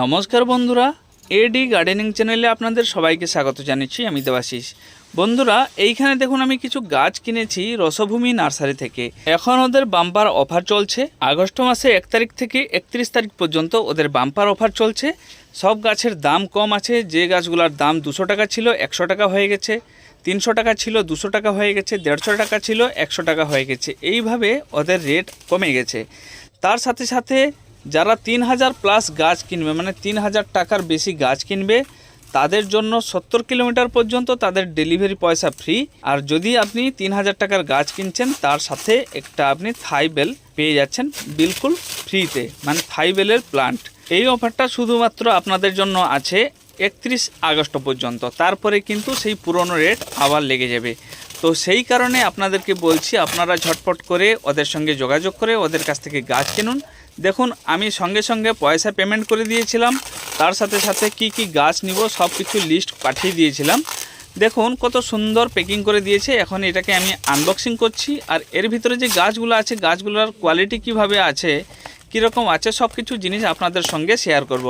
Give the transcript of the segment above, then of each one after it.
নমস্কার বন্ধুরা এডি গার্ডেনিং চ্যানেলে আপনাদের সবাইকে স্বাগত জানাচ্ছি, আমি দেবাশিস। বন্ধুরা, এইখানে দেখুন আমি কিছু গাছ কিনেছি রসভূমি নার্সারি থেকে। এখন ওদের বাম্পার অফার চলছে। আগস্ট মাসে এক তারিখ থেকে একত্রিশ তারিখ পর্যন্ত ওদের বাম্পার অফার চলছে। সব গাছের দাম কম আছে, যে গাছগুলোর দাম দুশো টাকা ছিল, একশো টাকা হয়ে গেছে। তিনশো টাকা ছিল, দুশো টাকা হয়ে গেছে, দেড়শো টাকা ছিল, একশো টাকা হয়ে গেছে। এইভাবে ওদের রেট কমে গেছে। তার সাথে সাথে যারা তিন হাজার প্লাস গাছ কিনবে মানে তিন হাজার টাকার বেশি গাছ কিনবে, তাদের জন্য সত্তর কিলোমিটার পর্যন্ত তাদের ডেলিভারি পয়সা ফ্রি আর যদি আপনি তিন হাজার টাকার গাছ কিনছেন, তার সাথে একটা আপনি থাইবেল পেয়ে যাচ্ছেন বিলকুল ফ্রিতে মানে থাইবেলের প্লান্ট এই অফারটা শুধুমাত্র আপনাদের জন্য আছে একত্রিশ আগস্ট পর্যন্ত। তারপরে কিন্তু সেই পুরনো রেট আবার লেগে যাবে। তো সেই কারণে আপনাদেরকে বলছি, আপনারা ঝটপট করে ওদের সঙ্গে যোগাযোগ করে ওদের কাছ থেকে গাছ কিনুন। দেখুন, আমি সঙ্গে সঙ্গে পয়সা পেমেন্ট করে দিয়েছিলাম, তার সাথে সাথে কি কি গাছ নিব সব কিছু লিস্ট পাঠিয়ে দিয়েছিলাম দেখুন, কত সুন্দর প্যাকিং করে দিয়েছে, এখন এটাকে আমি আনবক্সিং করছি, আর এর ভিতরে যে গাছগুলো আছে, গাছগুলোর কোয়ালিটি কীভাবে আছে, কীরকম আছে, সব কিছু জিনিস আপনাদের সঙ্গে শেয়ার করব।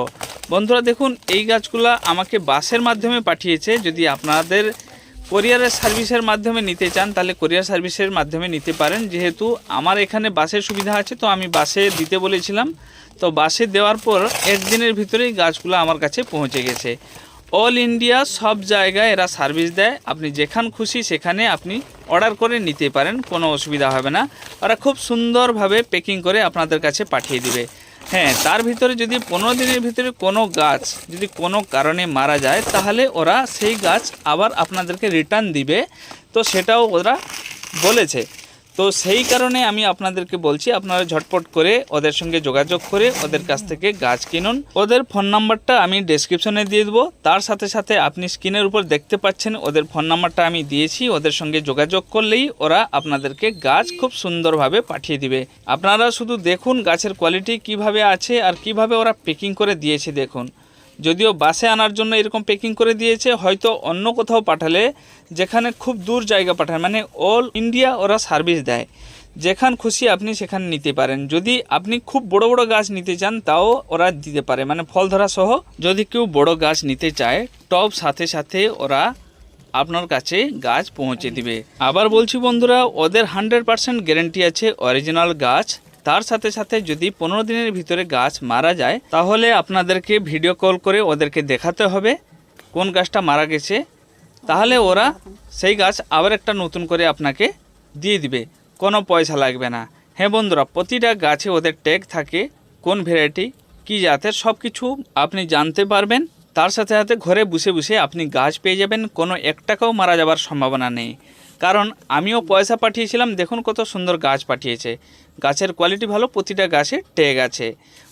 বন্ধুরা, দেখুন, এই গাছগুলো আমাকে বাসের মাধ্যমে পাঠিয়েছে, যদি আপনাদের কোরিয়ারের সার্ভিসের মাধ্যমে নিতে চান, তাহলে কোরিয়ার সার্ভিসের মাধ্যমে নিতে পারেন। যেহেতু আমার এখানে বাসের সুবিধা আছে, তো আমি বাসে দিতে বলেছিলাম। তো বাসে দেওয়ার পর একদিনের ভিতরেই গাছগুলো আমার কাছে পৌঁছে গেছে। অল ইন্ডিয়া সব জায়গায় এরা সার্ভিস দেয়। আপনি যেখান খুশি সেখানে আপনি অর্ডার করে নিতে পারেন, কোনো অসুবিধা হবে না। ওরা খুব সুন্দরভাবে প্যাকিং করে আপনাদের কাছে পাঠিয়ে দিবে। হ্যাঁ তার ভিতরে যদি পনেরো দিনের ভিতরে কোনো গাছ যদি কোনো কারণে মারা যায়, তাহলে ওরা সেই গাছ আবার আপনাদেরকে রিটার্ন দিবে। তো সেটাও ওরা বলেছে। তো সেই কারণে আমি আপনাদেরকে বলছি, আপনারা ঝটপট করে ওদের সঙ্গে যোগাযোগ করে ওদের কাছ থেকে গাছ কিনুন। ওদের ফোন নাম্বারটা আমি ডেসক্রিপশনে দিয়ে দেবো। তার সাথে সাথে আপনি স্ক্রিনের উপর দেখতে পাচ্ছেন, ওদের ফোন নাম্বারটা আমি দিয়েছি। ওদের সঙ্গে যোগাযোগ করলেই ওরা আপনাদেরকে গাছ খুব সুন্দরভাবে পাঠিয়ে দিবে। আপনারা শুধু দেখুন গাছের কোয়ালিটি কীভাবে আছে আর কীভাবে ওরা প্যাকিং করে দিয়েছে দেখুন। যদিও বাসে আনার জন্য এরকম প্যাকিং করে দিয়েছে, হয়তো অন্য কোথাও পাঠালে, যেখানে খুব দূর জায়গা পাঠায় মানে অল ইন্ডিয়া ওরা সার্ভিস দেয়। যেখান খুশি আপনি সেখানে নিতে পারেন। যদি আপনি খুব বড় বড় গাছ নিতে চান, তাও ওরা দিতে পারে। মানে ফল ধরা সহ, যদি কেউ বড় গাছ নিতে চায় টব সাথে সাথে ওরা আপনার কাছে গাছ পৌঁছে দিবে। আবার বলছি বন্ধুরা, ওদের হান্ড্রেড পার্সেন্ট গ্যারেন্টি আছে অরিজিনাল গাছ। তার সাথে সাথে যদি পনেরো দিনের ভিতরে গাছ মারা যায়, তাহলে আপনাদেরকে ভিডিও কল করে ওদেরকে দেখাতে হবে কোন গাছটা মারা গেছে। তাহলে ওরা সেই গাছ আবার একটা নতুন করে আপনাকে দিয়ে দিবে। কোনো পয়সা লাগবে না। হ্যাঁ বন্ধুরা, প্রতিটা গাছে ওদের ট্যাগ থাকে কোন ভ্যারাইটি কী জাতের সব কিছু আপনি জানতে পারবেন। তার সাথে সাথে ঘরে বসে বসে আপনি গাছ পেয়ে যাবেন, কোনো এক টাকাও মারা যাবার সম্ভাবনা নেই। কারণ আমিও পয়সা পাঠিয়েছিলাম, দেখুন কত সুন্দর গাছ পাঠিয়েছে। গাছের কোয়ালিটি ভালো, প্রতিটা গাছে ট্যাগ আছে।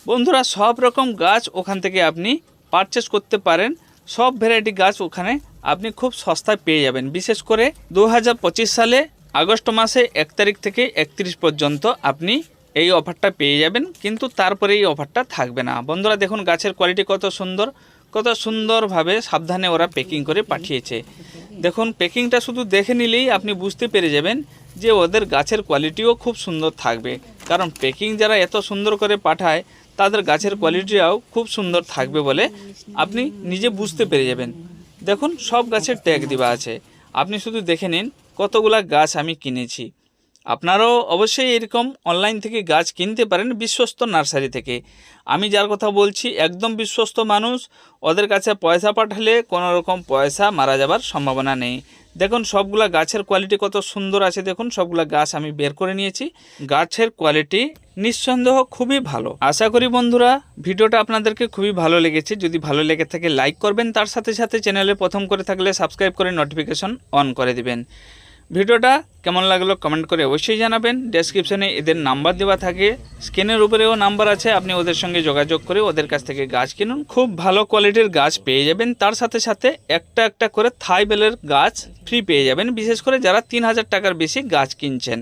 বন্ধুরা, সব রকম গাছ ওখান থেকে আপনি পারচেস করতে পারেন। সব ভ্যারাইটি গাছ ওখানে আপনি খুব সস্তায় পেয়ে যাবেন। বিশেষ করে দু হাজার পঁচিশ সালে আগস্ট মাসে এক তারিখ থেকে একত্রিশ পর্যন্ত আপনি এই অফারটা পেয়ে যাবেন, কিন্তু তারপরে এই অফারটা থাকবে না। বন্ধুরা, দেখুন গাছের কোয়ালিটি কত সুন্দর, কত সুন্দরভাবে সাবধানে ওরা প্যাকিং করে পাঠিয়েছে। দেখুন প্যাকিংটা শুধু দেখে নিলেই আপনি বুঝতে পেরে যাবেন যে ওদের গাছের কোয়ালিটিও খুব সুন্দর থাকবে। কারণ প্যাকিং যারা এত সুন্দর করে পাঠায়, তাদের গাছের কোয়ালিটিও খুব সুন্দর থাকবে বলে আপনি নিজে বুঝতে পেরে যাবেন। দেখুন, সব গাছের ট্যাগ দেওয়া আছে। আপনি শুধু দেখে নিন কতগুলা গাছ আমি কিনেছি। আপনারাও অবশ্যই এরকম অনলাইন থেকে গাছ কিনতে পারেন বিশ্বস্ত নার্সারি থেকে। আমি যার কথা বলছি, একদম বিশ্বস্ত মানুষ, ওদের কাছে পয়সা পাঠালে কোনো রকম পয়সা মারা যাবার সম্ভাবনা নেই। দেখুন, সবগুলা গাছের কোয়ালিটি কত সুন্দর আছে, দেখুন, সবগুলা গাছ আমি বের করে নিয়েছি। গাছের কোয়ালিটি নিঃসন্দেহ খুবই ভালো। আশা করি বন্ধুরা, ভিডিওটা আপনাদেরকে খুবই ভালো লেগেছে। যদি ভালো লেগে থাকে লাইক করবেন। তার সাথে সাথে চ্যানেলে প্রথম করে থাকলে সাবস্ক্রাইব করে নোটিফিকেশন অন করে দিবেন। ভিডিওটা কেমন লাগল কমেন্ট করে অবশ্যই জানাবেন। ডেসক্রিপশনে এদের নাম্বার দেওয়া থাকে। স্ক্রিনের উপরেও নাম্বার আছে, আপনি ওদের সঙ্গে যোগাযোগ করে ওদের কাছ থেকে গাছ কিনুন। খুব ভালো কোয়ালিটির গাছ পেয়ে যাবেন। তার সাথে সাথে একটা একটা করে থাই বেলের গাছ ফ্রি পেয়ে যাবেন। বিশেষ করে যারা তিন হাজার টাকার বেশি গাছ কিনছেন।